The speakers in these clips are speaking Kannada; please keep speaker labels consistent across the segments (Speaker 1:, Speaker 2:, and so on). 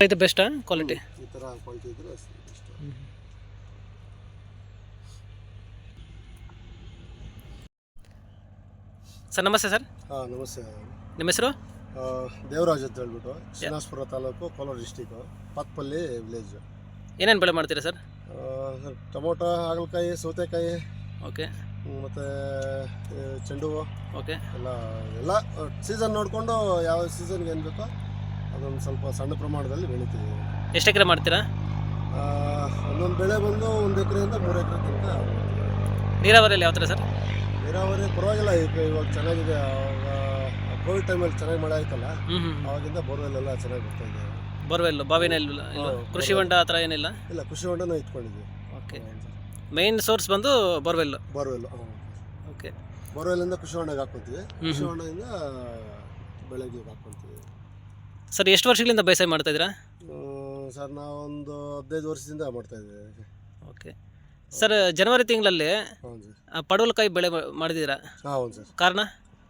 Speaker 1: ಇದು ಬೆಸ್ಟಾ? ಕ್ವಾಲಿಟಿ
Speaker 2: ಈ ಥರ ಕ್ವಾಲಿಟಿ ಇದ್ರೆ
Speaker 1: ಸರ್ ನಮಸ್ತೆ ಸರ್.
Speaker 2: ಹಾಂ ನಮಸ್ತೆ.
Speaker 1: ನಿಮ್ಮ ಹೆಸರು?
Speaker 2: ಆ, ದೇವರಾಜ್ ಅಂತ ಹೇಳ್ಬಿಟ್ಟು ಶ್ರೀನಿವಾಸಪುರ ತಾಲೂಕು ಕೋಲಾರ ಡಿಸ್ಟಿಕ್ಕು ಪಕ್ಪಲ್ಲಿ ವಿಲೇಜ್
Speaker 1: ಏನೇನು ಬೆಳೆ ಮಾಡ್ತೀರಾ ಸರ್?
Speaker 2: ಟೊಮೊಟೊ ಹಾಗಲಕಾಯಿ ಸೌತೆಕಾಯಿ
Speaker 1: ಓಕೆ.
Speaker 2: ಮತ್ತು ಚೆಂಡು ಹೂವು.
Speaker 1: ಓಕೆ.
Speaker 2: ಎಲ್ಲ ಎಲ್ಲ ಸೀಸನ್ ನೋಡಿಕೊಂಡು ಯಾವ ಸೀಸನ್ಗೆ ಏನು ಬೇಕೋ ಅದೊಂದು ಸ್ವಲ್ಪ ಸಣ್ಣ ಪ್ರಮಾಣದಲ್ಲಿ ಬೆಳಿತೀವಿ
Speaker 1: ಎಷ್ಟು ಎಕರೆ ಮಾಡ್ತೀರಾ?
Speaker 2: ಆ, ಒಂದೊಂದು ಬೆಳೆ ಬಂದು ಒಂದು ಎಕರೆಯಿಂದ ಮೂರು ಎಕರೆ ತನಕ.
Speaker 1: ನೀರಾವರಿಯಲ್ಲಿ ಯಾವ ಥರ ಸರ್?
Speaker 2: ನೀರಾವರಿ ಪರವಾಗಿಲ್ಲ ಈಗ ಇವಾಗ ಚೆನ್ನಾಗಿದೆ. ಕೋವಿಡ್ ಟೈಮಲ್ಲಿ ಚೆನ್ನಾಗಿ ಮಳೆ ಆಯ್ತಲ್ಲ
Speaker 1: ಹ್ಞೂ ಹ್ಞೂ
Speaker 2: ಆವಾಗಿಂದ ಬೋರ್ವೆಲ್ ಎಲ್ಲ ಚೆನ್ನಾಗಿ ಬರ್ತಾ ಇದೆ.
Speaker 1: ಬೋರ್ವೆಲ್ ಬಾವಿನ ಇಲ್ಲ ಇಲ್ಲ ಕೃಷಿ ಹೊಂಡ ಆ ಥರ ಏನಿಲ್ಲ?
Speaker 2: ಇಲ್ಲ ಕೃಷಿ ಹೊಂಡನೂ ಇಟ್ಕೊಂಡಿದ್ವಿ
Speaker 1: ಓಕೆ. ಮೈನ್ ಸೋರ್ಸ್ ಬಂದು ಬೋರ್ವೆಲ್
Speaker 2: ಬೋರ್ವೆಲ್
Speaker 1: ಓಕೆ.
Speaker 2: ಬೋರ್ವೆಲ್ಲಿಂದ ಕೃಷಿ ಹೊಂಡಕ್ಕೆ
Speaker 1: ಹಾಕೊಳ್ತೀವಿ
Speaker 2: ಕೃಷಿ. ಹೊಂಡದಿಂದ ಬೆಳೆಗೆ ಹಾಕ್ಕೊಂತೀವಿ
Speaker 1: ಸರ್ ಎಷ್ಟು ವರ್ಷಗಳಿಂದ ಬೇಸಾಯ ಮಾಡ್ತಾ ಇದ್ದೀರಾ?
Speaker 2: ಸರ್ ನಾವೊಂದು ಹದಿನೈದು ವರ್ಷದಿಂದ ಮಾಡ್ತಾ ಇದ್ದೀವಿ.
Speaker 1: ಓಕೆ. ಸರ್ ಜನವರಿ ತಿಂಗಳಲ್ಲಿ
Speaker 2: ಹೌದು ಸರ್.
Speaker 1: ಪಡವಲಕಾಯಿ ಬೆಳೆ ಮಾಡಿದ್ದೀರಾ?
Speaker 2: ಹಾಂ ಹೌದು ಸರ್.
Speaker 1: ಕಾರಣ?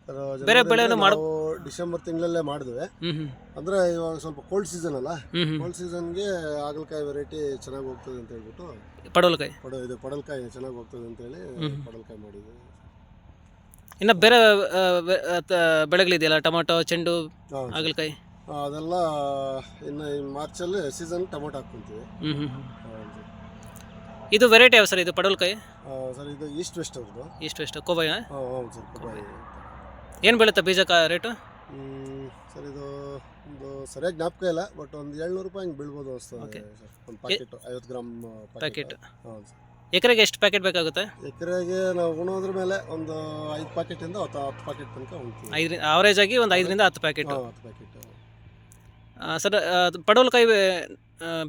Speaker 2: ಸರ್
Speaker 1: ಬೇರೆ ಬೆಳೆ ಮಾಡ್-
Speaker 2: ನಾವು ಡಿಸೆಂಬರ್ ತಿಂಗಳಲ್ಲೇ ಮಾಡಿದ್ವಿ.
Speaker 1: ಹ್ಞೂ ಹ್ಞೂ
Speaker 2: ಅಂದರೆ ಇವಾಗ ಸ್ವಲ್ಪ ಕೋಲ್ಡ್ ಸೀಸನ್ ಅಲ್ಲ?
Speaker 1: ಹ್ಞೂ ಹ್ಞೂ
Speaker 2: ಕೋಲ್ಡ್ ಸೀಸನ್ಗೆ ಹಾಗಲಕಾಯಿ ವೆರೈಟಿ ಚೆನ್ನಾಗಿ ಹೋಗ್ತದೆ ಅಂತ ಹೇಳ್ಬಿಟ್ಟು
Speaker 1: ಪಡವಲಕಾಯಿ?
Speaker 2: ಪಡ ಇದು ಪಡಲ್ಕಾಯಿ ಚೆನ್ನಾಗಿ ಹೋಗ್ತದೆ ಅಂತ
Speaker 1: ಹೇಳಿ
Speaker 2: ಪಡಲ್ಕಾಯಿ ಮಾಡಿದ್ವಿ.
Speaker 1: ಇನ್ನು ಬೇರೆ ಆ, ಬೆ- ಆ, ತ- ಬೆಳೆಗಳಿದೆಯಲ್ಲ ಟೊಮೊಟೊ ಚೆಂಡು
Speaker 2: ಹಾಂ
Speaker 1: ಹಾಗಲಕಾಯಿ?
Speaker 2: ಅದೆಲ್ಲ ಇನ್ನು ಈ ಮಾರ್ಚಲ್ಲಿ ಸೀಸನ್ ಟೊಮೊಟೊ ಹಾಕ್ಕೊಂತೀವಿ.
Speaker 1: ಹ್ಞೂ ಹ್ಞೂ ಹ್ಞೂ
Speaker 2: ಹೌದು.
Speaker 1: ಇದು ವೆರೈಟಿ ಯಾವ ಸರ್ ಇದು ಪಡವಲಕಾಯಿ
Speaker 2: ಆ, ಸರ್ ಇದು ಈಸ್ಟ್ ವೆಸ್ಟ್ ಅವ್ರದ್ದು.
Speaker 1: ಈಸ್ಟ್ ವೆಸ್ಟ್ ಕೋಬಾಯ
Speaker 2: ಹಾಂ ಹೌದು ಸರ್ ಕೊಬ್ಬರಿ
Speaker 1: ಏನು ಬೀಳುತ್ತೆ ಬೀಜಕ್ಕೆ ರೇಟು?
Speaker 2: ಹ್ಮ್, ಸರ್ ಇದು ಒಂದು ಸರಿಯಾಗಿ ಜ್ಞಾಪಕ ಇಲ್ಲ ಬಟ್ ಒಂದು ಏಳ್ನೂರು ರೂಪಾಯಿ ಹಿಂಗೆ ಬೀಳ್ಬೋದು
Speaker 1: Okay.
Speaker 2: ಅನಿಸ್ತದೆ ಸರ್ ಒಂದು ಪ್ಯಾಕೆಟ್ ಐವತ್ತು ಗ್ರಾಮ್
Speaker 1: ಪ್ಯಾಕೆಟ್
Speaker 2: ಹೌದು ಸರ್.
Speaker 1: ಎಕರೆಗೆ ಎಷ್ಟು ಪ್ಯಾಕೆಟ್ ಬೇಕಾಗುತ್ತೆ?
Speaker 2: ಎಕರೆಗೆ ನಾವು ಉಣೋದ್ರ ಮೇಲೆ ಒಂದು ಐದು ಪ್ಯಾಕೆಟಿಂದ ಹತ್ತು ಹತ್ತು ಪ್ಯಾಕೆಟ್ ತನಕ ಉಣ್ತೀವಿ.
Speaker 1: ಐದು ಆವರೇಜ್ ಆಗಿ ಒಂದು ಐದರಿಂದ ಹತ್ತು ಪ್ಯಾಕೆಟ್
Speaker 2: ಹಾಂ ಹತ್ತು ಪ್ಯಾಕೆಟ್
Speaker 1: ಸರ್ ಪಡವಲಕಾಯಿ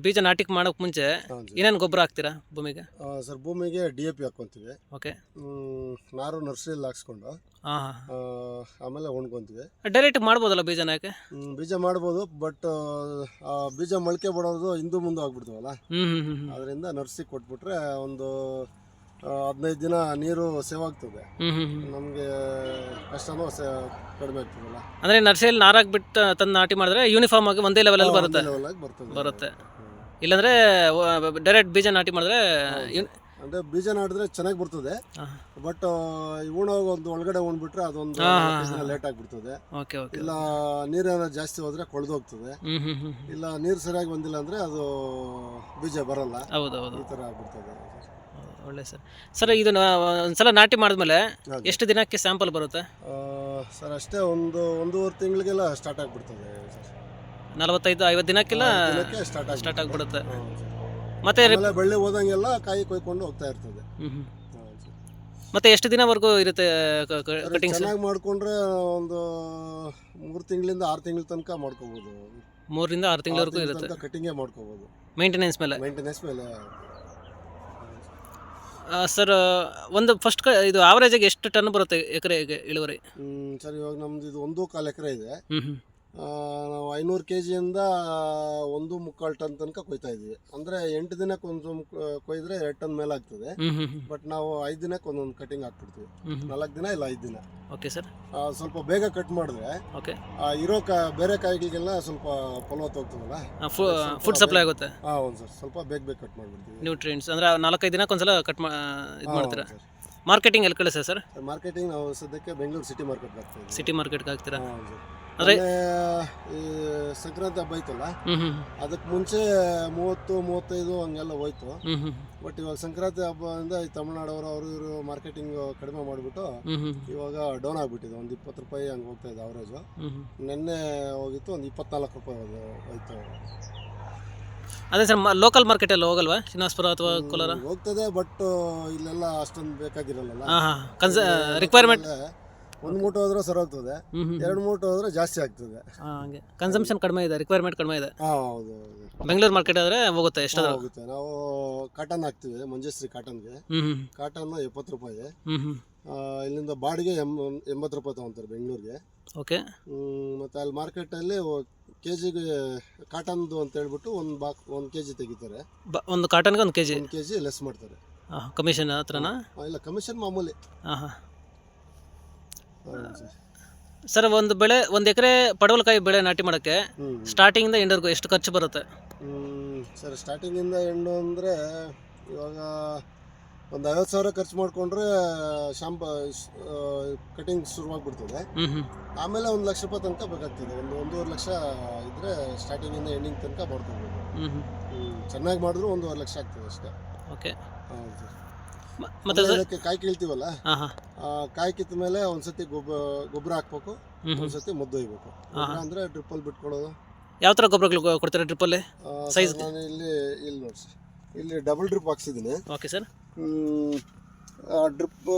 Speaker 1: ಬೀಜ ನಾಟಿಕ್ ಮಾಡೋಕೆ ಮುಂಚೆ
Speaker 2: ಸರ್.
Speaker 1: ಏನೇನು ಗೊಬ್ಬರ ಹಾಕ್ತೀರಾ ಭೂಮಿಗೆ?
Speaker 2: ಆ, ಸರ್ ಭೂಮಿಗೆ ಡಿ ಎ ಪಿ ಹಾಕ್ಕೊಂತೀವಿ.
Speaker 1: ಓಕೆ.
Speaker 2: ಹ್ಮ್, ನಾರು ನರ್ಸರಿಯಲ್ಲಿ ಹಾಕ್ಸ್ಕೊಂಡು.
Speaker 1: ಹಾಂ ಹಾಂ.
Speaker 2: ಆ, ಆಮೇಲೆ ಒಣ್ಕೊಂತೀವಿ.
Speaker 1: ಡೈರೆಕ್ಟ್ ಮಾಡ್ಬೋದಲ್ಲ ಬೀಜನ ಯಾಕೆ?
Speaker 2: ಹ್ಮ್, ಬೀಜ ಮಾಡ್ಬೋದು ಬಟ್ ಬೀಜ ಮೊಳಕೆ ಬಡೋದು ಹಿಂದೂ ಮುಂದೆ ಆಗ್ಬಿಡ್ತೀವಲ್ಲ?
Speaker 1: ಹ್ಞೂ ಹ್ಞೂ ಹ್ಞೂ ಹ್ಞೂ
Speaker 2: ಅದರಿಂದ ನರ್ಸಿಗೆ ಕೊಟ್ಬಿಟ್ರೆ ಒಂದು ಹದಿನೈದು ದಿನ ನೀರು ಸೇವ್ ಆಗ್ತದೆ.
Speaker 1: ನಮ್ಗೆ ಹ್ಞೂ
Speaker 2: ನಮಗೆ ಕಷ್ಟನೂ ಸೇ ಕಡಿಮೆ ಆಗ್ತದಲ್ಲ.
Speaker 1: ಅಂದರೆ ನರ್ಸರಿಯಲ್ಲಿ ನಾರಾಕ್ಬಿಟ್ಟು ತಂದು ನಾಟಿ ಮಾಡಿದ್ರೆ ಯೂನಿಫಾರ್ಮ್ ಆಗಿ ಒಂದೇ ಲೆವೆಲಲ್ಲಿ ಬರುತ್ತೆ?
Speaker 2: ಲೆವೆಲ್ ಆಗಿ ಬರ್ತದೆ.
Speaker 1: ಬರುತ್ತೆ.
Speaker 2: ಹ್ಮ್.
Speaker 1: ಇಲ್ಲಾಂದರೆ ಡೈರೆಕ್ಟ್ ಬೀಜ ನಾಟಿ ಮಾಡಿದ್ರೆ
Speaker 2: ಅಂದ್ರೆ ಬೀಜ ನಾಟಿದ್ರೆ ಚೆನ್ನಾಗಿ ಬರ್ತದೆ.
Speaker 1: ಹಾಂ.
Speaker 2: ಬಟ್ ಉಣೋಗ ಒಂದು ಒಳಗಡೆ ಉಣ್ಬಿಟ್ರೆ ಅದೊಂದು
Speaker 1: ಹಾ, ಹಾ, ಹಾ.
Speaker 2: ಲೇಟ್ ಆಗ್ಬಿಡ್ತದೆ.
Speaker 1: ಓಕೆ ಓಕೆ
Speaker 2: ಇಲ್ಲ ನೀರೇನ ಜಾಸ್ತಿ ಹೋದ್ರೆ ಕೊಳ್ದೋಗ್ತದೆ.
Speaker 1: ಹೋಗ್ತದೆ
Speaker 2: ಇಲ್ಲ ನೀರು ಸರಿಯಾಗಿ ಬಂದಿಲ್ಲ ಅಂದ್ರೆ ಅದು ಬೀಜ ಬರಲ್ಲ.
Speaker 1: ಹೌದು ಹೌದು.
Speaker 2: ಈ ತರ ಆಗ್ಬಿಡ್ತದೆ.
Speaker 1: ಒಳ್ಳೆ ಸರ್. ಸರ್ ಇದು ಒಂದ್ಸಲ ನಾಟಿ ಮಾಡಿದ್ಮೇಲೆ. ಎಷ್ಟು ದಿನಕ್ಕೆ ಸ್ಯಾಂಪಲ್ ಬರುತ್ತೆ?
Speaker 2: ಸರ್ ಅಷ್ಟೇ ಒಂದು ಒಂದೂವರೆ ತಿಂಗಳಿಗೆಲ್ಲ ಸ್ಟಾರ್ಟ್ ಆಗಿಬಿಡ್ತದೆ ಸರ್.
Speaker 1: ನಲವತ್ತೈದು ಐವತ್ತು ದಿನಕ್ಕೆಲ್ಲ
Speaker 2: ಸ್ಟಾರ್ಟ್
Speaker 1: ಸ್ಟಾರ್ಟ್ ಆಗಿಬಿಡುತ್ತೆ. ಮತ್ತೆ
Speaker 2: ಆಮೇಲೆ ಬೆಳ್ಳಿ ಹೋದಂಗೆಲ್ಲ ಕಾಯಿ ಕೊಯ್ಕೊಂಡು ಹೋಗ್ತಾ ಇರ್ತದೆ.
Speaker 1: ಹ್ಮ್, ಹ್ಮ್.
Speaker 2: ಸರ್.
Speaker 1: ಮತ್ತೆ ಎಷ್ಟು ದಿನವರೆಗೂ ಇರುತ್ತೆ ಕಟಿಂಗ್ಸ್
Speaker 2: ಚೆನ್ನಾಗಿ ಮಾಡ್ಕೊಂಡ್ರೆ ಒಂದು ಮೂರು ತಿಂಗಳಿಂದ ಆರು ತಿಂಗಳ ತನಕ ಮಾಡ್ಕೋಬಹುದು
Speaker 1: ಮೂರರಿಂದ ಆರು ತಿಂಗಳವರೆಗೂ ಇರುತ್ತೆ.
Speaker 2: ಕಟಿಂಗೇ ಮಾಡ್ಕೋಬಹುದು
Speaker 1: ಮೇಂಟೆನೆನ್ಸ್ ಮೇಲೆ?
Speaker 2: ಮೇಂಟೆನೆನ್ಸ್ ಮೇಲೆ.
Speaker 1: ಸರ್ ಒಂದು ಫಸ್ಟ್ ಇದು ಆವರೇಜಾಗಿ ಎಷ್ಟು ಟನ್ ಬರುತ್ತೆ ಎಕರೆಗೆ ಇಳುವರಿ?
Speaker 2: ಸರ್ ಇವಾಗ ನಮ್ದು ಇದು ಒಂದು ಕಾಲು ಎಕರೆ ಇದೆ. ನಾವು ಐನೂರು ಕೆ ಜಿಯಿಂದ ಒಂದು ಮುಕ್ಕಾಲು ಟನ್ ತನಕ ಕೊಯ್ತಾ ಇದ್ವಿ ಅಂದರೆ ಎಂಟು ದಿನಕ್ಕೆ ಒಂದು ಕೊಯ್ದ್ರೆ ಎರಡು ಟನ್ ಮೇಲೆ ಆಗ್ತದೆ. ಬಟ್ ನಾವು ಐದು ದಿನಕ್ಕೆ ಒಂದೊಂದು ಕಟಿಂಗ್ ಹಾಕ್ಬಿಡ್ತೀವಿ. ನಾಲ್ಕು ದಿನ ಇಲ್ಲ ಐದು ದಿನ.
Speaker 1: ಓಕೆ ಸರ್
Speaker 2: ಸ್ವಲ್ಪ ಬೇಗ ಕಟ್ ಮಾಡಿದ್ರೆ
Speaker 1: ಓಕೆ
Speaker 2: ಇರೋ ಕಾ ಬೇರೆ ಕಾಯಿಗಳಿಗೆಲ್ಲ ಸ್ವಲ್ಪ ಫಲವತ್ತು ಹೋಗ್ತದಲ್ಲ?
Speaker 1: ಫುಡ್ ಸಪ್ಲೈ ಆಗುತ್ತೆ.
Speaker 2: ಹಾಂ ಒಂದು ಸರ್ ಸ್ವಲ್ಪ ಬೇಗ ಬೇಗ ಕಟ್ ಮಾಡಿಬಿಡ್ತೀವಿ.
Speaker 1: ನ್ಯೂಟ್ರಿಯೆಂಟ್ಸ್ ಅಂದರೆ ನಾಲ್ಕೈದು ದಿನಕ್ಕೆ ಒಂದ್ಸಲ ಕಟ್ ಮಾ ಇದು ಮಾಡ್ತೀರಾ? ಮಾರ್ಕೆಟಿಂಗ್ ಎಲ್ಲಿ ಕಳಿಸ ಸರ್?
Speaker 2: ಮಾರ್ಕೆಟಿಂಗ್ ನಾವು ಸದ್ಯಕ್ಕೆ ಬೆಂಗಳೂರು ಸಿಟಿ ಮಾರ್ಕೆಟ್ ಹಾಕ್ತೀವಿ ಇದ್ದೀವಿ.
Speaker 1: ಸಿಟಿ ಮಾರ್ಕೆಟ್ಗೆ ಹಾಕ್ತೀರಾ? ಅಂದರೆ
Speaker 2: ಈ ಸಂಕ್ರಾಂತಿ ಹಬ್ಬ ಐತಲ್ಲ ಅದಕ್ಕೆ ಮುಂಚೆ ಮೂವತ್ತು ಮೂವತ್ತೈದು ಹಂಗೆಲ್ಲ ಹೋಯ್ತು. ಬಟ್ ಇವಾಗ ಸಂಕ್ರಾಂತಿ ಹಬ್ಬದಿಂದ ಈ ತಮಿಳ್ನಾಡವರು ಅವರು ಇವರು ಮಾರ್ಕೆಟಿಂಗ್ ಕಡಿಮೆ ಮಾಡಿಬಿಟ್ಟು ಇವಾಗ ಡೌನ್ ಆಗ್ಬಿಟ್ಟಿದೆ. ಒಂದು ಇಪ್ಪತ್ತು ರೂಪಾಯಿ ಹಂಗೆ ಹೋಗ್ತಾ ಇದೆ ಅವರೇಜು ನಿನ್ನೆ ಹೋಗಿತ್ತು ಒಂದು ಇಪ್ಪತ್ನಾಲ್ಕು ರೂಪಾಯಿ ಹೋಯ್ತು.
Speaker 1: ಅದೇ ಸರ್ ಲೋಕಲ್ ಮಾರ್ಕೆಟಲ್ಲಿ ಹೋಗಲ್ವಾ? ಶ್ರೀನಿವಾಸಪುರ ಅಥವಾ ಕೋಲಾರ?
Speaker 2: ಹೋಗ್ತದೆ ಬಟ್ ಇಲ್ಲೆಲ್ಲ ಅಷ್ಟೊಂದು ಬೇಕಾಗಿರಲ್ಲ
Speaker 1: ಹಾಂ ಹಾಂ. ಕನ್ಸ ರಿಕ್ವೈರ್ಮೆಂಟ್
Speaker 2: ಒಂದು ಮೂಟು ಹೋದ್ರೆ ಸರೋಗ್ತದೆ ಎರಡು ಮೂಟು ಹೋದ್ರೆ ಜಾಸ್ತಿ ಆಗ್ತದೆ.
Speaker 1: ಹಂಗೆ. ಕನ್ಸಂಪ್ಷನ್ ಕಡಿಮೆ ಇದೆ ರಿಕ್ವೈರ್ಮೆಂಟ್ ಕಡಿಮೆ ಇದೆ.
Speaker 2: ಹಾಂ ಹೌದು ಹೌದು.
Speaker 1: ಬೆಂಗಳೂರು ಮಾರ್ಕೆಟ್ ಆದ್ರೆ ಹೋಗುತ್ತೆ ಎಷ್ಟಾದ್ರೂ.
Speaker 2: ಹೋಗುತ್ತೆ. ನಾವು ಕಾಟನ್ ಹಾಕ್ತಿವಿ ಮಂಜಶ್ರೀ ಕಾಟನ್ಗೆ
Speaker 1: ಹ್ಞೂ
Speaker 2: ಕಾಟನ್ ಎಪ್ಪತ್ತು ರೂಪಾಯಿ
Speaker 1: ಇದೆ.
Speaker 2: ಆ, ಇಲ್ಲಿಂದ ಬಾಡಿಗೆ ಎಂ ಎಂಬತ್ತು ರೂಪಾಯಿ ತಗೊಂತಾರೆ ಬೆಂಗಳೂರಿಗೆ
Speaker 1: ಓಕೆ
Speaker 2: ಮತ್ತು ಅಲ್ಲಿ ಮಾರ್ಕೆಟಲ್ಲಿ ಕೆ ಜಿಗೆ ಕಾಟನ್ದು ಅಂತ ಹೇಳ್ಬಿಟ್ಟು ಒಂದು ಬಾಕ್ ಒಂದು ಕೆ ಜಿ ತೆಗಿತಾರೆ
Speaker 1: ಒಂದು ಕಾಟನ್ಗೆ ಒಂದು ಕೆ ಜಿ
Speaker 2: ಒಂದು ಕೆ ಜಿ ಲೆಸ್ ಮಾಡ್ತಾರೆ
Speaker 1: ಕಮಿಷನ್ ಹತ್ರನಾ?
Speaker 2: ಆ, ಇಲ್ಲ ಕಮಿಷನ್ ಮಾಮೂಲಿ.
Speaker 1: ಹಾಂ
Speaker 2: ಸರ್.
Speaker 1: ಒಂದು ಬೆಳೆ ಒಂದು ಎಕರೆ ಪಡವಲಕಾಯಿ ಬೆಳೆ ನಾಟಿ ಮಾಡೋಕ್ಕೆ ಸ್ಟಾರ್ಟಿಂಗಿಂದ ಎಂಡರ್ಗೂ ಎಷ್ಟು ಖರ್ಚು ಬರುತ್ತೆ?
Speaker 2: ಸರ್ ಸ್ಟಾರ್ಟಿಂಗಿಂದ ಎಂಡು ಅಂದರೆ ಇವಾಗ ಒಂದು ಐವತ್ತು ಸಾವಿರ ಖರ್ಚು ಮಾಡಿಕೊಂಡ್ರೆ ಶಾಂಪ ಕಟಿಂಗ್ ಶುರುವಾಗ್ಬಿಡ್ತದೆ. ಆಮೇಲೆ ಒಂದು ಲಕ್ಷ ರೂಪಾಯಿ ತನಕ ಬೇಕಾಗ್ತದೆ. ಒಂದು ಒಂದೂವರೆ ಲಕ್ಷ ಇದ್ದರೆ ಸ್ಟಾರ್ಟಿಂಗಿಂದ ಎಂಡಿಂಗ್ ತನಕ
Speaker 1: ಬರ್ತದೆ
Speaker 2: ಚೆನ್ನಾಗಿ ಮಾಡಿದ್ರು ಒಂದೂವರೆ ಲಕ್ಷ ಆಗ್ತದೆ ಅಷ್ಟೇ.
Speaker 1: ಓಕೆ
Speaker 2: ಹೌದು ಸರ್.
Speaker 1: ಮತ್ತು
Speaker 2: ಇದಕ್ಕೆ ಕಾಯಿ ಕೀಳ್ತೀವಲ್ಲ?
Speaker 1: ಹಾಂ ಹಾಂ.
Speaker 2: ಆ ಕಾಯಿ ಕಿತ್ತ ಮೇಲೆ ಒಂದ್ಸತಿ ಗೊಬ್ಬರ ಗೊಬ್ಬರ ಹಾಕ್ಬೇಕು ಒಂದ್ಸತಿ ಮದ್ದು ಒಯ್ಬೇಕು. ಗೊಬ್ಬರ ಅಂದರೆ ಡ್ರಿಪ್ಪಲ್ಲಿ ಬಿಟ್ಕೊಳ್ಳೋದು.
Speaker 1: ಯಾವ ಥರ ಗೊಬ್ಬರಗಳು ಕೊಡ್ತಾರೆ ಡ್ರಿಪ್ಪಲ್ಲಿ?
Speaker 2: ಸೈಜ್
Speaker 1: Size
Speaker 2: ಸರ್, ನಾನು ಇಲ್ಲಿ ಇಲ್ಲಿ ನೋಡಿ ಇಲ್ಲಿ ಡಬಲ್ ಡ್ರಿಪ್ ಹಾಕ್ಸಿದ್ದೀನಿ.
Speaker 1: ಓಕೆ ಸರ್
Speaker 2: ಡ್ರಿಪ್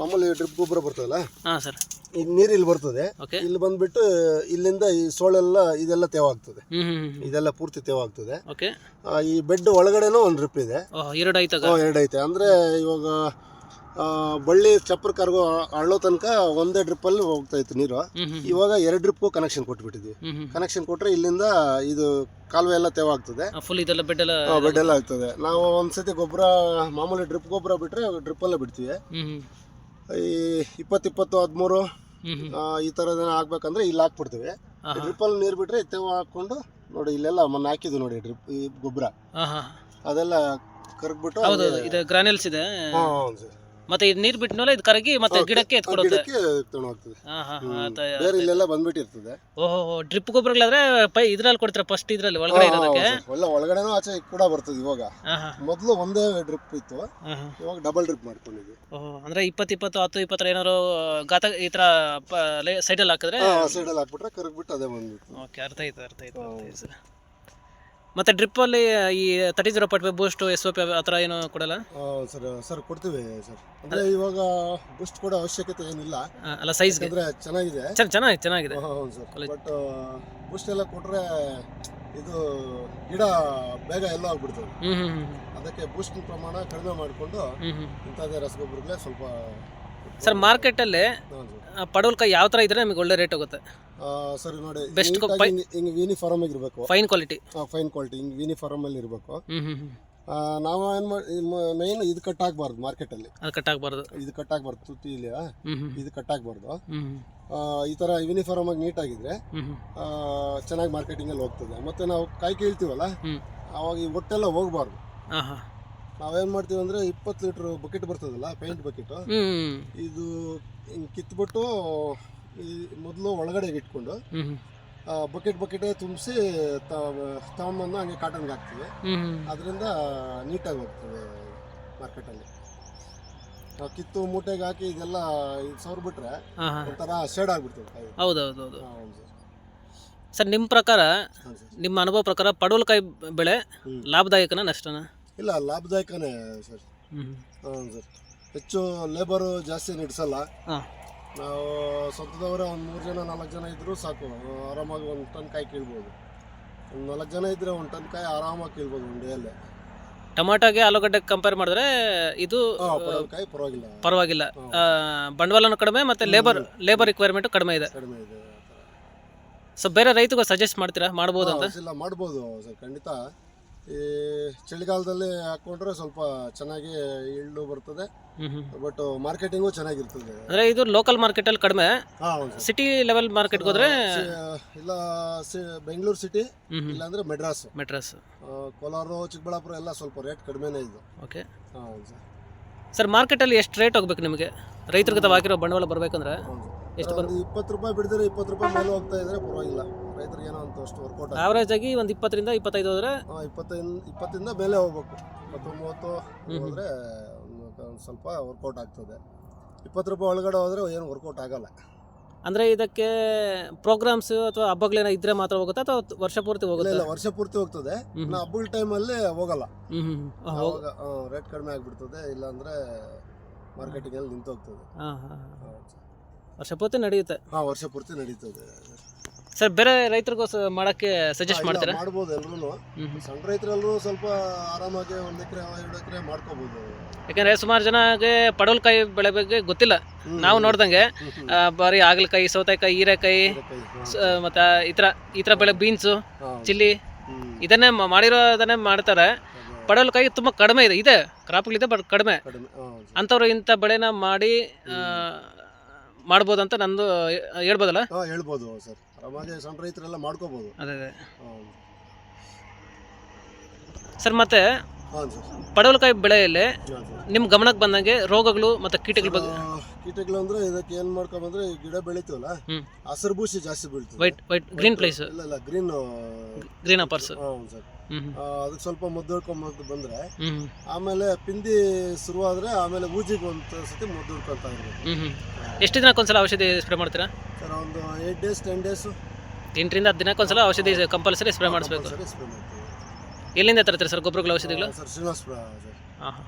Speaker 2: ಮಾಮೂಲಿ ಡ್ರಿಪ್ ಗೊಬ್ಬರ ಬರ್ತದಲ್ಲ?
Speaker 1: ಹಾಂ ಸರ್.
Speaker 2: ಈಗ ನೀರು ಇಲ್ಲಿ ಬರ್ತದೆ. ಇಲ್ಲಿ ಬಂದ್ಬಿಟ್ಟು ಇಲ್ಲಿಂದ ಈ ಸೋಳೆಲ್ಲ ಇದೆಲ್ಲ ತೇವ ಆಗ್ತದೆ ಇದೆಲ್ಲ ಪೂರ್ತಿ ತೇವ ಆಗ್ತದೆ
Speaker 1: ಓಕೆ
Speaker 2: ಆ, ಈ ಬೆಡ್ ಒಳಗಡೆನೂ ಒಂದು ರಿಪ್ ಇದೆ.
Speaker 1: ಎರಡು ಆಯ್ತಾಗ
Speaker 2: ಹ್ಮ್, ಎರಡು ಐತೆ. ಅಂದರೆ ಇವಾಗ ಆ, ಬಳ್ಳಿ ಚಪ್ಪರ್ ಕರ್ಗೋ ಅಳ್ಳೋ ತನಕ ಒಂದೇ ಡ್ರಿಪ್ಪಲ್ಲಿ ಹೋಗ್ತಾ ಇತ್ತು ನೀರು. ಇವಾಗ ಎರಡು ಡ್ರಿಪ್ಪು ಕನೆಕ್ಷನ್ ಕೊಟ್ಬಿಟ್ಟಿದ್ವಿ. ಕನೆಕ್ಷನ್ ಕೊಟ್ರೆ ಇಲ್ಲಿಂದ ಇದು ಕಾಲುವೆ ಎಲ್ಲ ತೇವ ಆಗ್ತದೆ
Speaker 1: ಫುಲ್ ಇದೆಲ್ಲ ಬೆಡ್ ಎಲ್ಲ
Speaker 2: ಬೆಡ್ ಎಲ್ಲ ಆಗ್ತದೆ. ನಾವು ಒಂದ್ಸತಿ ಗೊಬ್ಬರ ಮಾಮೂಲಿ ಡ್ರಿಪ್ ಗೊಬ್ಬರ ಡ್ರಿಪ್ ಅಲ್ಲೇ ಬಿಡ್ತೀವಿ. ಈ ಇಪ್ಪತ್ತು ಇಪ್ಪತ್ತು ಹದಿಮೂರು ಈ ಥರದ ಹಾಕ್ಬೇಕಂದ್ರೆ ಇಲ್ಲಿ ಹಾಕ್ಬಿಡ್ತೀವಿ. ಡ್ರಿಪ್ಪಲ್ಲಿ ನೀರು ಬಿಟ್ಟರೆ ತೆವು ಹಾಕ್ಕೊಂಡು ನೋಡಿ ಇಲ್ಲೆಲ್ಲ ಮೊನ್ನೆ ಹಾಕಿದ್ವಿ ನೋಡಿ ಡ್ರಿಪ್ ಈ ಗೊಬ್ಬರ. ಅದೆಲ್ಲ ಕರ್ಗ್ಬಿಟ್ಟು
Speaker 1: ಗ್ರಾನೆಲ್ಸ್ ಇದೆ.
Speaker 2: ಹೌದು. ಸರ್
Speaker 1: ಮತ್ತೆ ಇದು ನೀರು ಬಿಟ್ಮೇಲೆ ಇದು ಕರಗಿ ಮತ್ತೆ ಗಿಡಕ್ಕೆ ಎತ್ಕೊಡುತ್ತೆ
Speaker 2: ಗಿಡಕ್ಕೆ
Speaker 1: ಹಾ ಹಾ ಹಾಂ
Speaker 2: ಬೇರೆ ಇಲ್ಲೆಲ್ಲ ಬಂದ್ಬಿಟ್ಟಿರ್ತದೆ.
Speaker 1: ಓಹೋ ಡ್ರಿಪ್ ಗೊಬ್ಬರಗಳಾದ್ರೆ ಪೈ ಇದ್ರಲ್ಲಿ ಕೊಡ್ತಾರೆ ಫಸ್ಟ್ ಇದ್ರಲ್ಲಿ ಒಳಗಡೆ ಇರೋದಕ್ಕೆ?
Speaker 2: ಒಳ್ಳೆ ಒಳಗಡೆನೂ ಆಚೆ ಕೂಡ ಬರ್ತದೆ ಇವಾಗ.
Speaker 1: ಹಾ ಹಾ.
Speaker 2: ಮೊದಲು ಒಂದೇ ಡ್ರಿಪ್ ಇತ್ತು.
Speaker 1: ಹಾಂ ಹಾಂ.
Speaker 2: ಇವಾಗ ಡಬಲ್ ಡ್ರಿಪ್ ಮಾಡ್ಕೊಂಡಿದ್ವಿ.
Speaker 1: ಓಹೋ ಅಂದ್ರೆ ಇಪ್ಪತ್ತು ಇಪ್ಪತ್ತು ಹತ್ತು ಇಪ್ಪತ್ತರ ಏನಾರು ಗಾತ ಈ ತರ ಸೈಡ್ ಸೈಡಲ್ಲಿ ಹಾಕಿದ್ರೆ
Speaker 2: ಸೈಡಲ್ಲಿ ಹಾಕ್ಬಿಟ್ರೆ ಕರಗ್ಬಿಟ್ಟು ಅದೇ ಬಂದ್ಬಿಟ್ಟು
Speaker 1: ಓಕೆ ಅರ್ಥ ಆಯ್ತು ಅರ್ಥ ಆಯ್ತು ಅರ್ಥ ಆಯ್ತು. ಸರ್ ಮತ್ತೆ ಡ್ರಿಪ್ಪಲ್ಲಿ ಈ ತರ್ಟಿ ಜೀರೋ ಪಟ್ ಬೂಸ್ಟ್ ಎಸ್ ಒ ಪಿ ಆ ಥರ ಏನು ಕೊಡಲ್ಲ?
Speaker 2: ಸರ್ ಸರ್ ಕೊಡ್ತೀವಿ ಸರ್. ಅಂದ್ರೆ ಇವಾಗ ಬೂಸ್ಟ್ ಕೊಡೋ ಅವಶ್ಯಕತೆ ಏನಿಲ್ಲ.
Speaker 1: ಆ, ಅಲ್ಲ ಸೈಜ್ಗೆ
Speaker 2: ಯಾಕಂದ್ರೆ ಚೆನ್ನಾಗಿದೆ.
Speaker 1: ಚೆನ್ನ ಚೆನ್ನಾಗಿ ಚೆನ್ನಾಗಿದೆ.
Speaker 2: ಹೌದು ಸರ್. ಬಟ್ ಬೂಸ್ಟ್ ಎಲ್ಲ ಕೊಟ್ರೆ ಇದು ಗಿಡ ಬೇಗ ಎಲ್ಲ ಆಗ್ಬಿಡ್ತದೆ.
Speaker 1: ಹ್ಞೂ ಹ್ಞೂ
Speaker 2: ಅದಕ್ಕೆ ಬೂಸ್ಟ್ ಪ್ರಮಾಣ ಕಡಿಮೆ ಮಾಡಿಕೊಂಡು
Speaker 1: ಹ್ಞೂ ಹ್ಞೂ
Speaker 2: ಇಂಥದ್ದೇ ರಸಗೊಬ್ಬರಗಳೇ ಸ್ವಲ್ಪ
Speaker 1: ಸರ್ ಮಾರ್ಕೆಟಲ್ಲಿ
Speaker 2: ಹೌದು ಸರ್.
Speaker 1: ಪಡವಲ್ಕಾಯಿ ಯಾವ ಥರ ಇದ್ರೆ ನಮಗೆ ಒಳ್ಳೆ ರೇಟ್ ಹೋಗುತ್ತೆ.
Speaker 2: ಸರಿ ನೋಡಿ
Speaker 1: Best
Speaker 2: ನೀಟಾಗಿ
Speaker 1: ಪೈ-
Speaker 2: ಹಿಂಗೆ- ಹಿಂಗೆ ಯೂನಿಫಾರ್ಮ್ ಇರಬೇಕು
Speaker 1: ಫೈನ್ ಕ್ವಾಲಿಟಿ
Speaker 2: ಫೈನ್ ಕ್ವಾಲಿಟಿ ಹಿಂಗೆ ಯೂನಿಫಾರ್ಮ್ ಅಲ್ಲಿ ಇರಬೇಕು.
Speaker 1: ಹ್ಞೂ ಹ್ಞೂ
Speaker 2: ನಾವು ಏನು ಮಾಡಿ ಮೇನ್ ಇದು ಕಟ್ ಆಗಬಾರ್ದು ಮಾರ್ಕೆಟಲ್ಲಿ
Speaker 1: ಅದು ಕಟ್ ಆಗಬಾರ್ದು
Speaker 2: ಇದು ಕಟ್ ಆಗಬಾರ್ದು ತುತ್ತಿ ಇಲ್ಲ ಇದು ಕಟ್ ಆಗಬಾರ್ದು
Speaker 1: ಹ್ಞೂ
Speaker 2: ಈ ತರ ಯೂನಿಫಾರ್ಮ್ ಆಗಿ ನೀಟಾಗಿದ್ರೆ
Speaker 1: ಹ್ಞೂ
Speaker 2: ಚೆನ್ನಾಗಿ ಮಾರ್ಕೆಟಿಂಗಲ್ಲಿ ಹೋಗ್ತದೆ. ಮತ್ತೆ ನಾವು ಕಾಯಿ ಕೀಳ್ತೀವಲ್ಲ ಆವಾಗ ಈ ಒಟ್ಟೆಲ್ಲ ಹೋಗಬಾರ್ದು.
Speaker 1: ಹಾಂ ಹಾಂ
Speaker 2: ನಾವೇನು ಮಾಡ್ತೀವಿ ಅಂದ್ರೆ ಇಪ್ಪತ್ತು ಲೀಟರ್ ಬಕೆಟ್ ಬರ್ತದಲ್ಲ ಪೇಂಟ್ ಬಕೆಟ್ ಇದು ಹಿಂಗೆ ಕಿತ್ಬಿಟ್ಟು ಈ ಮೊದಲು ಒಳಗಡೆ ಇಟ್ಕೊಂಡು ಬಕೆಟ್ ಬಕೆಟ್ ತುಂಬಿಸಿ ತಗೊಂಡ್ಬಂದು ಹಂಗೆ ಕಾಟನ್ಗೆ ಹಾಕ್ತೀವಿ. ಅದರಿಂದ ನೀಟಾಗಿ ಹೋಗ್ತದೆ ಮಾರ್ಕೆಟಲ್ಲಿ. ನಾವು ಕಿತ್ತು ಮೂಟೆಗೆ ಹಾಕಿ ಇದೆಲ್ಲ ಇದು ಸವರ್ಬಿಟ್ರೆ
Speaker 1: ಹಾಂ ಹಾಂ.
Speaker 2: ಒಂಥರ ಶೇಡ್ ಆಗ್ಬಿಡ್ತದೆ
Speaker 1: ಹೌದು ಹೌದು
Speaker 2: ಸರ್.
Speaker 1: ನಿಮ್ಮ ಪ್ರಕಾರ ನಿಮ್ಮ ಅನುಭವ ಪ್ರಕಾರ ಪಡವಲಕಾಯಿ ಬೆಳೆ. ಲಾಭದಾಯಕನ ನಷ್ಟನ?
Speaker 2: ಇಲ್ಲ ಲಾಭದಾಯಕನೇ ಸರ್.
Speaker 1: ಹ್ಞೂ
Speaker 2: ಸರ್. ಹೆಚ್ಚು ಲೇಬರು ಜಾಸ್ತಿ ನಡೆಸಲ್ಲ
Speaker 1: ಹಾಂ.
Speaker 2: ನಾವು ಸ್ವಂತದವರೇ ಒಂದು ಮೂರು ಜನ ನಾಲ್ಕು ಜನ ಇದ್ದರೂ ಸಾಕು. ಆರಾಮಾಗಿ ಒಂದು ಟನ್ ಕಾಯಿ ಕೀಳ್ಬೋದು. ಒಂದು ನಾಲ್ಕು ಜನ ಇದ್ದರೆ ಒಂದು ಟನ್ ಕಾಯಿ ಆರಾಮಾಗಿ ಕೀಳ್ಬೋದು ಒಂದು ಡೇಯಲ್ಲೇ
Speaker 1: ಟೊಮಾಟೋಗೆ ಆಲೂಗಡ್ಡೆ ಕಂಪೇರ್ ಮಾಡಿದ್ರೆ ಇದು
Speaker 2: ಪರವಾಗಿಲ್ಲ.
Speaker 1: ಪರವಾಗಿಲ್ಲ. ಬಂಡವಾಳನೂ ಕಡಿಮೆ ಮತ್ತು ಲೇಬರ್ ಲೇಬರ್ ರಿಕ್ವೈರ್ಮೆಂಟು ಕಡಿಮೆ ಇದೆ.
Speaker 2: ಕಡಿಮೆ ಇದೆ
Speaker 1: ಸೊ ಬೇರೆ ರೈತಗೂ ಸಜೆಸ್ಟ್ ಮಾಡ್ತೀರಾ? ಮಾಡ್ಬೋದು ಅಂತ?
Speaker 2: ಇಲ್ಲ ಮಾಡ್ಬೋದು. ಸರ್ ಖಂಡಿತ. ಈ ಚಳಿಗಾಲದಲ್ಲಿ ಹಾಕೊಂಡ್ರೆ ಸ್ವಲ್ಪ ಚೆನ್ನಾಗಿ ಇಳ್ಳು ಬರ್ತದೆ. ಬಟ್ ಮಾರ್ಕೆಟಿಂಗು ಚೆನ್ನಾಗಿರ್ತದೆ.
Speaker 1: ಅಂದ್ರೆ ಇದು ಲೋಕಲ್ ಮಾರ್ಕೆಟ್ ಅಲ್ಲಿ ಕಡಿಮೆ?
Speaker 2: ಹಾಂ ಹೌದು ಸರ್.
Speaker 1: ಸಿಟಿ ಲೆವೆಲ್ ಮಾರ್ಕೆಟ್ ಹೋದ್ರೆ
Speaker 2: ಇಲ್ಲ ಬೆಂಗಳೂರು ಸಿಟಿ
Speaker 1: ಇಲ್ಲ
Speaker 2: ಅಂದ್ರೆ ಮೆಡ್ರಾಸ್
Speaker 1: ಮೆಡ್ರಾಸ್
Speaker 2: ಕೋಲಾರ ಚಿಕ್ಕಬಳ್ಳಾಪುರ ಎಲ್ಲ ಸ್ವಲ್ಪ ರೇಟ್ ಕಡಿಮೆನೇ ಇದು.
Speaker 1: Okay
Speaker 2: sir.
Speaker 1: ಮಾರ್ಕೆಟ್ ಅಲ್ಲಿ ಎಷ್ಟು ರೇಟ್ ಹೋಗ್ಬೇಕು ನಿಮಗೆ? ರೈತರಿಗೆ ಹಾಕಿರೋ ಬಂಡವಾಳ ಬರ್ಬೇಕಂದ್ರೆ? ಎಷ್ಟು
Speaker 2: ಇಪ್ಪತ್ತು ರೂಪಾಯಿ ಬಿಡಿದ್ರೆ ಇಪ್ಪತ್ತು ರೂಪಾಯಿ ಮೇಲೆ ಹೋಗ್ತಾ ಇದ್ರೆ ಪರವಾಗಿಲ್ಲ. ರೈತರಿಗೆ ಏನೋ ಅಷ್ಟು ವರ್ಕೌಟ್
Speaker 1: ಆವರೇಜ್ ಆಗಿ ಒಂದು ಇಪ್ಪತ್ತರಿಂದ ಇಪ್ಪತ್ತೈದು ಹೋದ್ರೆ?
Speaker 2: ಇಪ್ಪತ್ತೈದು ಇಪ್ಪತ್ತಿಂದ ಮೇಲೆ ಹೋಗ್ಬೇಕು. ಇಪ್ಪತ್ತು ಮೂವತ್ತು ಹೋದರೆ ಒಂದು ಸ್ವಲ್ಪ ವರ್ಕೌಟ್ ಆಗ್ತದೆ. ಇಪ್ಪತ್ತು ರೂಪಾಯಿ ಒಳಗಡೆ ಹೋದರೆ ಏನು ವರ್ಕೌಟ್ ಆಗಲ್ಲ.
Speaker 1: ಅಂದರೆ ಇದಕ್ಕೆ ಪ್ರೋಗ್ರಾಮ್ಸ್ ಅಥವಾ ಹಬ್ಬಗಳೇನೋ ಇದ್ರೆ ಮಾತ್ರ ಹೋಗುತ್ತೆ ಅಥವಾ ವರ್ಷ ಪೂರ್ತಿ ಹೋಗುತ್ತೆ
Speaker 2: ಇಲ್ಲ ವರ್ಷ ಪೂರ್ತಿ ಹೋಗ್ತದೆ. ನಾ ಹಬ್ಬಗಳ ಟೈಮಲ್ಲಿ ಹೋಗಲ್ಲ. ಅವಾಗ ರೇಟ್ ಕಡಿಮೆ ಆಗಿಬಿಡ್ತದೆ. ಇಲ್ಲಾಂದರೆ ಮಾರ್ಕೆಟಿಂಗಲ್ಲಿ ನಿಂತು ಹೋಗ್ತದೆ
Speaker 1: ಹಾಂ ಹಾಂ ವರ್ಷ ಪೂರ್ತಿ ನಡೆಯುತ್ತೆ.
Speaker 2: ಹಾಂ ವರ್ಷ ಪೂರ್ತಿ ನಡೀತದೆ.
Speaker 1: ಸರ್ ಬೇರೆ ರೈತರಿಗೂ ಮಾಡಕ್ಕೆ ಸಜೆಸ್ಟ್ ಮಾಡ್ತಾರೆ?
Speaker 2: ಮಾಡ್ಬೋದು ಎಲ್ರು ಸಣ್ಣ ರೈತರೆಲ್ಲರೂ ಸ್ವಲ್ಪ ಆರಾಮಾಗಿ ಒಂದು ಎಕರೆ ಎರಡು ಎಕರೆ ಮಾಡ್ಕೋಬಹುದು
Speaker 1: ಯಾಕಂದ್ರೆ ಸುಮಾರು ಜನಗೆ ಪಡವಲಕಾಯಿ ಬೆಳೆ ಬಗ್ಗೆ ಗೊತ್ತಿಲ್ಲ. ನಾವು ನೋಡ್ದಂಗೆ ಆ, ಬರೀ ಹಾಗಲಕಾಯಿ ಸೌತೆಕಾಯಿ ಹೀರೆಕಾಯಿ ಸ- ಮತ್ತೆ ಈ ಥರ ಈ ಥರ ಬೆಳೆ ಬೀನ್ಸು ಚಿಲ್ಲಿ ಇದನ್ನೇ ಮ- ಮಾಡಿರೋದನ್ನೇ ಮಾಡ್ತಾರೆ. ಪಡವಲಕಾಯಿ ತುಂಬ ಕಡಿಮೆ ಇದೆ ಇದೆ. ಕ್ರಾಪ್ಗಳಿದೆ ಬಟ್ ಕಡಿಮೆ.
Speaker 2: ಕಡಿಮೆ ಹಾ, ಹೌದು.
Speaker 1: ಅಂಥವ್ರು ಇಂಥ ಬೆಳೆನ ಮಾಡಿ ಆ, ಮಾಡ್ಬೋದಂತ ನಂದು ಹೇಳ್ಬೋದಲ್ಲ?
Speaker 2: ಹಾಂ ಹೇಳ್ಬೋದು ಸರ್. ಆರಾಮಾಗಿ ಸಣ್ಣ ರೈತರೆಲ್ಲ ಮಾಡ್ಕೋಬೋದು.
Speaker 1: ಅದೇ ಅದೇ. ಸರ್ ಮತ್ತೆ
Speaker 2: ಹಾಂ ಸರ್.
Speaker 1: ಪಡವಲಕಾಯಿ ಬೆಳೆಯಲ್ಲಿ
Speaker 2: ಹಾಂ ಸರ್.
Speaker 1: ನಿಮ್ಮ ಗಮನಕ್ಕೆ ಬಂದಂಗೆ ರೋಗಗಳು ಮತ್ತೆ ಕೀಟಗಳ ಬಗ್ಗೆ.
Speaker 2: ಕೀಟಗಳು ಅಂದ್ರೆ ಇದಕ್ಕೆ ಏನ್ ಮಾಡ್ಕೊಂಬಂದ್ರೆ ಈ ಗಿಡ ಬೆಳಿತೀವಲ್ಲ. ಹಸಿರು ಬೂಸಿ ಜಾಸ್ತಿ ಬೀಳ್ತದೆ.
Speaker 1: ವೈಟ್ ವೈಟ್ ಗ್ರೀನ್ ಪ್ಲೇಸ್
Speaker 2: ಇಲ್ಲ ಇಲ್ಲ ಗ್ರೀನ್
Speaker 1: ಗ್ರೀನ್ ಅಪರ್ಸ್
Speaker 2: ಹೌದು ಸರ್.
Speaker 1: ಹ್ಞೂ ಹ್ಞೂ
Speaker 2: ಅದಕ್ಕೆ ಸ್ವಲ್ಪ ಮದ್ದು ಹಿಡ್ಕೊಂಬಂದು ಬಂದ್ರೆ
Speaker 1: ಹ್ಞೂ
Speaker 2: ಆಮೇಲೆ ಪಿಂದಿ ಶುರುವಾದ್ರೆ ಆಮೇಲೆ ಊಜಿಗೆ ಒಂದು ಸತಿ ಮದ್ದು ಎಷ್ಟು ಇರ್ಬೇಕು.
Speaker 1: ಹ್ಞೂ ಹ್ಞೂ ಎಷ್ಟು ದಿನಕ್ಕೊಂದ್ಸಲ ಔಷಧಿ ಸ್ಪ್ರೇ ಮಾಡ್ತೀರಾ?
Speaker 2: ಸರ್ ಒಂದು ಏಟ್ ಡೇಸ್ ಟೆನ್ ಡೇಸ್
Speaker 1: ಎಂಟರಿಂದ ಹತ್ತು ದಿನಕ್ಕೊಂದ್ಸಲ ಔಷಧಿ ಕಂಪಲ್ಸರಿ ಸ್ಪ್ರೇ ಮಾಡಿಸ್ಬೇಕು.
Speaker 2: ಸ್ಪ್ರೇ ಮಾಡ್ತೀವಿ.
Speaker 1: ಎಲ್ಲಿಂದ ತರ್ತೀರಾ ಸರ್? ಗೊಬ್ಬರಗಳು ಔಷಧಿಗಳು?
Speaker 2: Sir Srinivaspur sir.
Speaker 1: ಹಾಂ ಹಾಂ.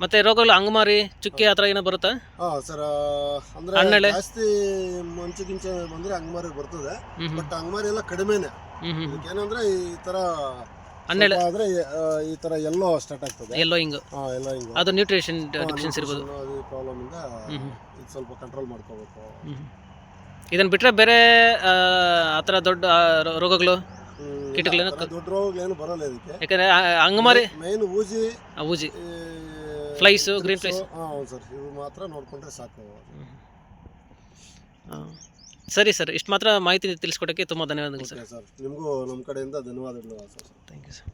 Speaker 1: ಮತ್ತು ರೋಗಗಳು ಅಂಗಮಾರಿ ಚುಕ್ಕಿ ಆ ಥರ ಏನೋ ಬರುತ್ತಾ?
Speaker 2: ಹಾಂ ಸರ್ ಅಂದ್ರೆ
Speaker 1: ಹಣ್ಣೆಲೆ?
Speaker 2: ಜಾಸ್ತಿ ಮಂಚು ಗಿಂಚ ಬಂದ್ರೆ ಅಂಗಮಾರಿ ಬರ್ತದೆ. ಬಟ್ ಅಂಗಮಾರಿ ಎಲ್ಲ ಕಡಿಮೆನೆ.
Speaker 1: ಹ್ಞೂ ಹ್ಞೂ
Speaker 2: ಏನಂದ್ರೆ ಈ ತರ
Speaker 1: ಹನ್ನೆರಡು
Speaker 2: ಸ್ವಲ್ಪ ಆದ್ರೆ ಆ, ಈ ತರ ಎಲ್ಲೋ ಸ್ಟಾರ್ಟ್ ಆಗ್ತದೆ.
Speaker 1: ಎಲ್ಲೋ ಹಿಂಗೆ?
Speaker 2: ಹಾ ಎಲ್ಲ ಹಿಂಗ.
Speaker 1: ಅದು ನ್ಯೂಟ್ರಿಷನ್ ಡಿಫಿಷನ್ಸಿ ಇರ್ಬೋದು.
Speaker 2: ಅದು ಪ್ರಾಬ್ಲಮ್ ಇಂದ
Speaker 1: ಹ್ಞೂ ಹ್ಞೂ
Speaker 2: ಇದು ಸ್ವಲ್ಪ ಕಂಟ್ರೋಲ್ ಮಾಡ್ಕೋಬೇಕು.
Speaker 1: ಹ್ಞೂ ಇದನ್ನು ಬಿಟ್ಟರೆ ಬೇರೆ ಆ, ಆ ಥರ ದೊಡ್ಡ ಆ, ರೋ- ರೋಗಗಳು?
Speaker 2: ಹ್ಮ್,
Speaker 1: ಕೀಟಗಳೇನು
Speaker 2: ಆ ದೊಡ್ಡ ರೋಗಗಳೇನು ಬರಲ್ಲ ಇದಕ್ಕೆ.
Speaker 1: ಯಾಕಂದರೆ ಅಂಗಮಾರಿ
Speaker 2: ಮೇನ್ ಊಜಿ
Speaker 1: ಆ, ಊಜಿ.
Speaker 2: Flies
Speaker 1: Flies, green flies.
Speaker 2: ಹೌದು ಸರ್ ಇವು ಮಾತ್ರ ನೋಡ್ಕೊಂಡ್ರೆ ಸಾಕು
Speaker 1: ಹಾಂ. ಸರಿ ಸರ್ ಇಷ್ಟು ಮಾತ್ರ ಮಾಹಿತಿ ತಿಳಿಸ್ಕೊಡೋಕ್ಕೆ ತುಂಬ ಧನ್ಯವಾದಗಳು ಸರ್.
Speaker 2: ಓಕೆ ಸರ್ ನಿಮಗೂ ನಮ್ಮ ಕಡೆಯಿಂದ ಧನ್ಯವಾದಗಳು. Sir
Speaker 1: thank you sir